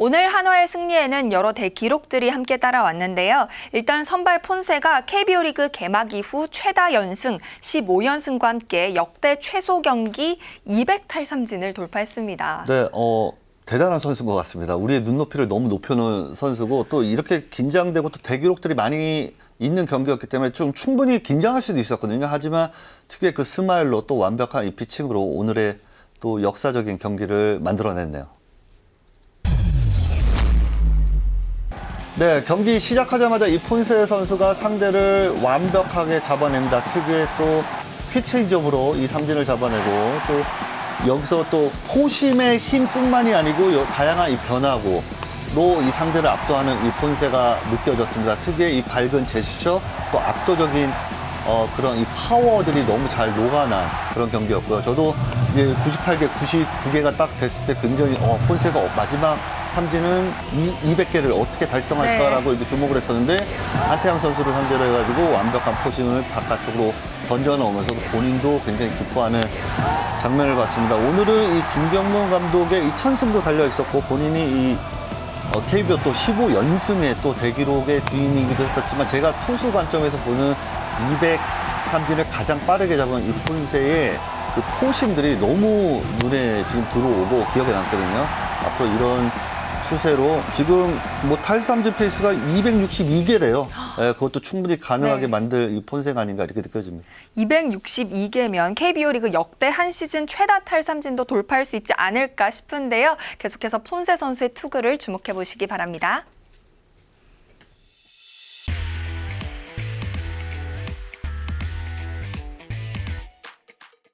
오늘 한화의 승리에는 여러 대기록들이 함께 따라왔는데요. 일단 선발 폰세가 KBO 리그 개막 이후 최다 연승 15연승과 함께 역대 최소 경기 200탈삼진을 돌파했습니다. 네, 어, 대단한 선수인 것 같습니다. 우리의 눈높이를 너무 높여놓은 선수고 또 이렇게 긴장되고 또 대기록들이 많이 있는 경기였기 때문에 좀 충분히 긴장할 수도 있었거든요. 하지만 특유의 그 스마일로 또 완벽한 이 피칭으로 오늘의 또 역사적인 경기를 만들어냈네요. 네, 경기 시작하자마자 이 폰세 선수가 상대를 완벽하게 잡아냅니다. 특유의 또 퀵체인지업으로 이 삼진을 잡아내고 또 여기서 또 포심의 힘뿐만이 아니고 여- 다양한 이 변화고 로이 상대를 압도하는 이 폰세가 느껴졌습니다. 특유의 이 밝은 제스처 또 압도적인 어, 그런 이 파워들이 너무 잘 녹아난 그런 경기였고요. 저도 이제 98개, 99개가 딱 됐을 때 굉장히 어, 폰세가 어, 마지막 삼진은 이, 200개를 어떻게 달성할까라고 이렇게 주목을 했었는데 한태양 선수를 상대로 해가지고 완벽한 포싱을 바깥쪽으로 던져 넣으면서 본인도 굉장히 기뻐하는 장면을 봤습니다. 오늘은 이 김경문 감독의 이 천승도 달려 있었고 본인이 이 어, KBO 또 15연승의 또 대기록의 주인이기도 했었지만 제가 투수 관점에서 보는 200 삼진을 가장 빠르게 잡은 이 폰세의 그 포심들이 너무 눈에 지금 들어오고 기억에 남거든요. 앞으로 이런 추세로 지금 뭐 탈삼진 페이스가 262개래요. 예, 그것도 충분히 가능하게 네. 만들 이 폰세가 아닌가 이렇게 느껴집니다. 262개면 KBO 리그 역대 한 시즌 최다 탈삼진도 돌파할 수 있지 않을까 싶은데요. 계속해서 폰세 선수의 투구를 주목해 보시기 바랍니다.